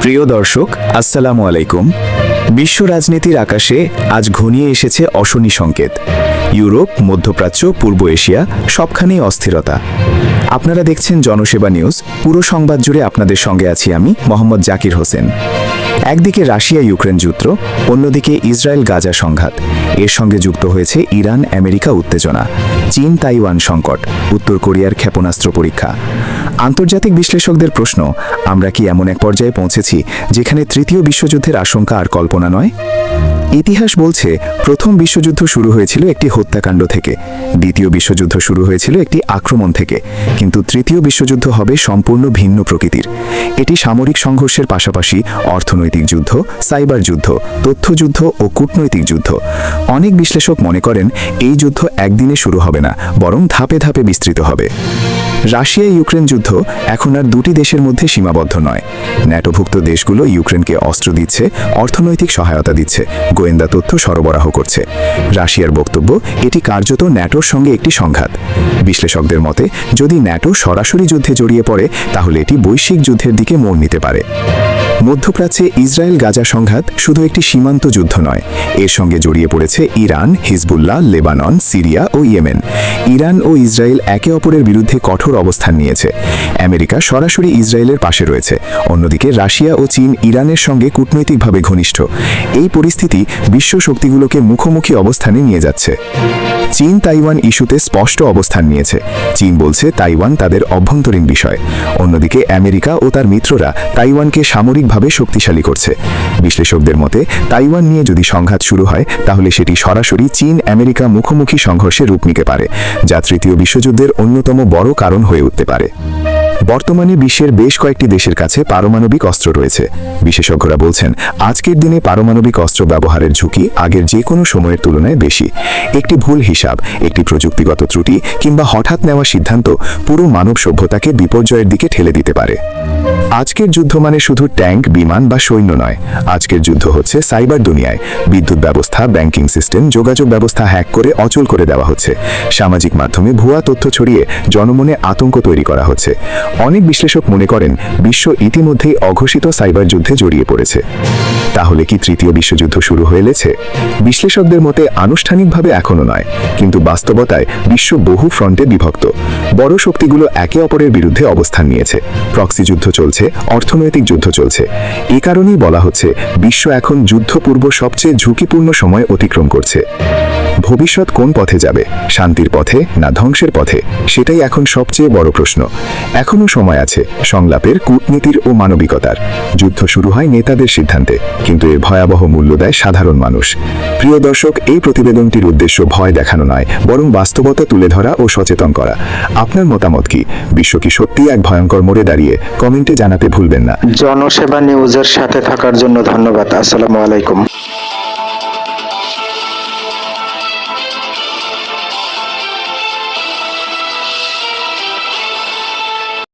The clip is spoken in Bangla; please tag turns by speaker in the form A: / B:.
A: প্রিয় দর্শক, আসসালামু আলাইকুম। বিশ্ব রাজনীতির আকাশে আজ ঘনিয়ে এসেছে অশনি সংকেত। ইউরোপ, মধ্যপ্রাচ্য, পূর্ব এশিয়া সবখানেই অস্থিরতা। আপনারা দেখছেন জনসেবা নিউজ। পুরো সংবাদ জুড়ে আপনাদের সঙ্গে আছি আমি, মোহাম্মদ জাকির হোসেন। একদিকে রাশিয়া ইউক্রেন যুদ্ধ, অন্যদিকে ইসরায়েল গাজা সংঘাত। এর সঙ্গে যুক্ত হয়েছে ইরান, আমেরিকা উত্তেজনা। চীন, তাইওয়ান সংকট। উত্তর কোরিয়ার ক্ষেপণাস্ত্র পরীক্ষা। আন্তর্জাতিক বিশ্লেষকদের প্রশ্ন, আমরা কি এমন এক পর্যায়ে পৌঁছেছি যেখানে তৃতীয় বিশ্বযুদ্ধের আশঙ্কা আর কল্পনা নয়? ইতিহাস বলছে, প্রথম বিশ্বযুদ্ধ শুরু হয়েছিল একটি হত্যাকাণ্ড থেকে, দ্বিতীয় বিশ্বযুদ্ধ শুরু হয়েছিল একটি আক্রমণ থেকে, কিন্তু তৃতীয় বিশ্বযুদ্ধ হবে সম্পূর্ণ ভিন্ন প্রকৃতির। এটি সামরিক সংঘর্ষের পাশাপাশি অর্থনৈতিক যুদ্ধ, সাইবার যুদ্ধ, তথ্যযুদ্ধ ও কূটনৈতিক যুদ্ধ। অনেক বিশ্লেষক মনে করেন, এই যুদ্ধ একদিনে শুরু হবে না, বরং ধাপে ধাপে বিস্তৃত হবে। রাশিয়া ইউক্রেন যুদ্ধ এখন আর দুটি দেশের মধ্যে সীমাবদ্ধ নয়। ন্যাটোভুক্ত দেশগুলো ইউক্রেনকে অস্ত্র দিচ্ছে, অর্থনৈতিক সহায়তা দিচ্ছে, গোয়েন্দা তথ্য সরবরাহ করছে। রাশিয়ার বক্তব্য, এটি কার্যত ন্যাটোর সঙ্গে একটি সংঘাত। বিশ্লেষকদের মতে, যদি ন্যাটো সরাসরি যুদ্ধে জড়িয়ে পড়ে, তাহলে এটি বৈশ্বিক যুদ্ধের দিকে মোড় নিতে পারে। মধ্যপ্রাচ্যে ইসরায়েল গাজা সংঘাত শুধু একটি সীমান্ত যুদ্ধ নয়, এর সঙ্গে জড়িয়ে পড়েছে ইরান, হিজবুল্লাহ, লেবানন, সিরিয়া ও ইয়েমেন। ইরান ও ইসরায়েল একে অপরের বিরুদ্ধে কঠোর অবস্থান নিয়েছে। আমেরিকা সরাসরি ইসরায়েলের পাশে রয়েছে, অন্যদিকে রাশিয়া ও চীন ইরানের সঙ্গে কূটনৈতিকভাবে ঘনিষ্ঠ। এই পরিস্থিতি বিশ্ব শক্তিগুলোকে মুখোমুখি অবস্থানে নিয়ে যাচ্ছে। চীন তাইওয়ান ইস্যুতে স্পষ্ট অবস্থান নিয়েছে। চীন বলছে তাইওয়ান তাদের অভ্যন্তরীণ বিষয়। অন্যদিকে আমেরিকা ও তার মিত্ররা তাইওয়ানকে সামরিকভাবে শক্তিশালী করছে। বিশ্লেষকদের মতে, তাইওয়ান নিয়ে যদি সংঘাত শুরু হয়, তাহলে সেটি সরাসরি চীন আমেরিকা মুখোমুখি সংঘর্ষে রূপ নিতে পারে, যা তৃতীয় বিশ্বযুদ্ধের অন্যতম বড় কারণ হয়ে উঠতে পারে। বর্তমানে বিশ্বের বেশ কয়েকটি দেশের কাছে পারমাণবিক অস্ত্র রয়েছে। বিশেষজ্ঞরা বলছেন, আজকের দিনে পারমাণবিক অস্ত্র ব্যবহারের ঝুঁকি আগের যে কোনো সময়ের তুলনায় বেশি। একটি ভুল হিসাব, একটি প্রযুক্তিগত ত্রুটি কিংবা হঠাৎ নেওয়া সিদ্ধান্ত পুরো মানব সভ্যতাকে বিপর্যয়ের দিকে ঠেলে দিতে পারে। আজকের যুদ্ধ মানে শুধু ট্যাঙ্ক, বিমান বা সৈন্য নয়। আজকের যুদ্ধ হচ্ছে সাইবার দুনিয়ায়। বিদ্যুৎ ব্যবস্থা, ব্যাংকিং সিস্টেম, যোগাযোগ ব্যবস্থা হ্যাক করে অচল করে দেওয়া হচ্ছে। সামাজিক মাধ্যমে ভুয়া তথ্য ছড়িয়ে জনমনে আতঙ্ক তৈরি করা হচ্ছে। অনেক বিশ্লেষক মনে করেন বিশ্ব ইতিমধ্যেই অঘোষিত সাইবার যুদ্ধে জড়িয়ে পড়েছে। তাহলে কি তৃতীয় বিশ্বযুদ্ধ শুরু হয়ে গেছে? বিশ্লেষকদের মতে আনুষ্ঠানিকভাবে এখনও নয়, কিন্তু বাস্তবতায় বিশ্ব বহু ফ্রন্টে বিভক্ত। বড় শক্তিগুলো একে অপরের বিরুদ্ধে অবস্থান নিয়েছে। প্রক্সি যুদ্ধ চলছে, অর্থনৈতিক যুদ্ধ চলছে। এ কারণেই বলা হচ্ছে, বিশ্ব এখন যুদ্ধপূর্ব সবচেয়ে ঝুঁকিপূর্ণ সময় অতিক্রম করছে। ভবিষ্যৎ কোন পথে যাবে? শান্তির পথে না ধ্বংসের পথে? সেটাই এখন সবচেয়ে বড় প্রশ্ন। এখনও সময় আছে সংলাপের কূটনীতির ও মানবিকতার। যুদ্ধ শুরু হয় নেতাদের সিদ্ধান্তে, কিন্তু এর ভয়াবহ মূল্য দেয় সাধারণ মানুষ। প্রিয় দর্শক, এই প্রতিবেদনটির উদ্দেশ্য ভয় দেখানো নয়, বরং বাস্তবতা তুলে ধরা ও সচেতন করা। আপনার মতামত কি? বিশ্ব কি সত্যিই এক ভয়ঙ্কর মোড়ে দাঁড়িয়ে? কমেন্টে জানাতে ভুলবেন না।
B: জনসেবা নিউজের সাথে থাকার জন্য ধন্যবাদ। আসসালামু আলাইকুম।